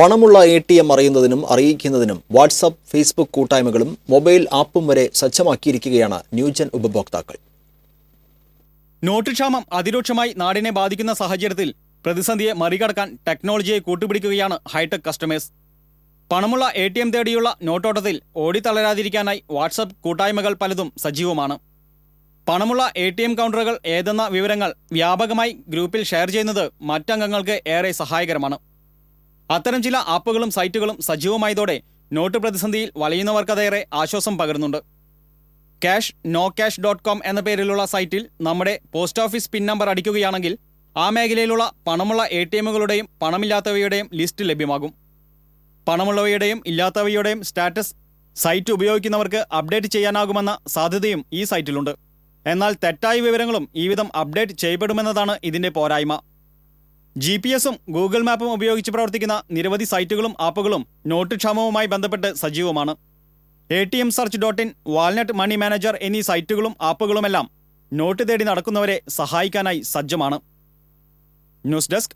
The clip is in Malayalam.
പണമുള്ള എ ടി എം അറിയുന്നതിനും അറിയിക്കുന്നതിനും വാട്സപ്പ് ഫേസ്ബുക്ക് കൂട്ടായ്മകളും മൊബൈൽ ആപ്പും വരെ സജ്ജമാക്കിയിരിക്കുകയാണ് ന്യൂജൻ ഉപഭോക്താക്കൾ. നോട്ട് ക്ഷാമം അതിരൂക്ഷമായി നാടിനെ ബാധിക്കുന്ന സാഹചര്യത്തിൽ പ്രതിസന്ധിയെ മറികടക്കാൻ ടെക്നോളജിയെ കൂട്ടുപിടിക്കുകയാണ് ഹൈടെക് കസ്റ്റമേഴ്സ്. പണമുള്ള എ ടി എം തേടിയുള്ള നോട്ടോട്ടത്തിൽ ഓടിത്തളരാതിരിക്കാനായി വാട്സപ്പ് കൂട്ടായ്മകൾ പലതും സജീവമാണ്. പണമുള്ള എ ടി എം കൗണ്ടറുകൾ ഏതെന്ന വിവരങ്ങൾ വ്യാപകമായി ഗ്രൂപ്പിൽ ഷെയർ ചെയ്യുന്നത് മറ്റംഗങ്ങൾക്ക് ഏറെ സഹായകരമാണ്. അത്തരം ചില ആപ്പുകളും സൈറ്റുകളും സജീവമായതോടെ നോട്ട് പ്രതിസന്ധിയിൽ വലയുന്നവർക്കതേറെ ആശ്വാസം പകരുന്നുണ്ട്. Cash no cash dot com എന്ന പേരിലുള്ള സൈറ്റിൽ നമ്മുടെ പോസ്റ്റ് ഓഫീസ് പിൻ നമ്പർ അടിക്കുകയാണെങ്കിൽ ആ മേഖലയിലുള്ള പണമുള്ള എ ടി എമ്മുകളുടെയും പണമില്ലാത്തവയുടെയും ലിസ്റ്റ് ലഭ്യമാകും. പണമുള്ളവയുടെയും ഇല്ലാത്തവയുടെയും സ്റ്റാറ്റസ് സൈറ്റ് ഉപയോഗിക്കുന്നവർക്ക് അപ്ഡേറ്റ് ചെയ്യാനാകുമെന്ന സാധ്യതയും ഈ സൈറ്റിലുണ്ട്. എന്നാൽ തെറ്റായ വിവരങ്ങളും ഈ വിധം അപ്ഡേറ്റ് ചെയ്യപ്പെടുമെന്നതാണ് ഇതിന്റെ പോരായ്മ. ജി പി എസും ഗൂഗിൾ മാപ്പും ഉപയോഗിച്ച് പ്രവർത്തിക്കുന്ന നിരവധി സൈറ്റുകളും ആപ്പുകളും നോട്ട് ക്ഷാമവുമായി ബന്ധപ്പെട്ട് സജീവമാണ്. A T M search dot in walnut money manager എന്നീ സൈറ്റുകളും ആപ്പുകളുമെല്ലാം നോട്ട് തേടി നടക്കുന്നവരെ സഹായിക്കാനായി സജ്ജമാണ്. News desk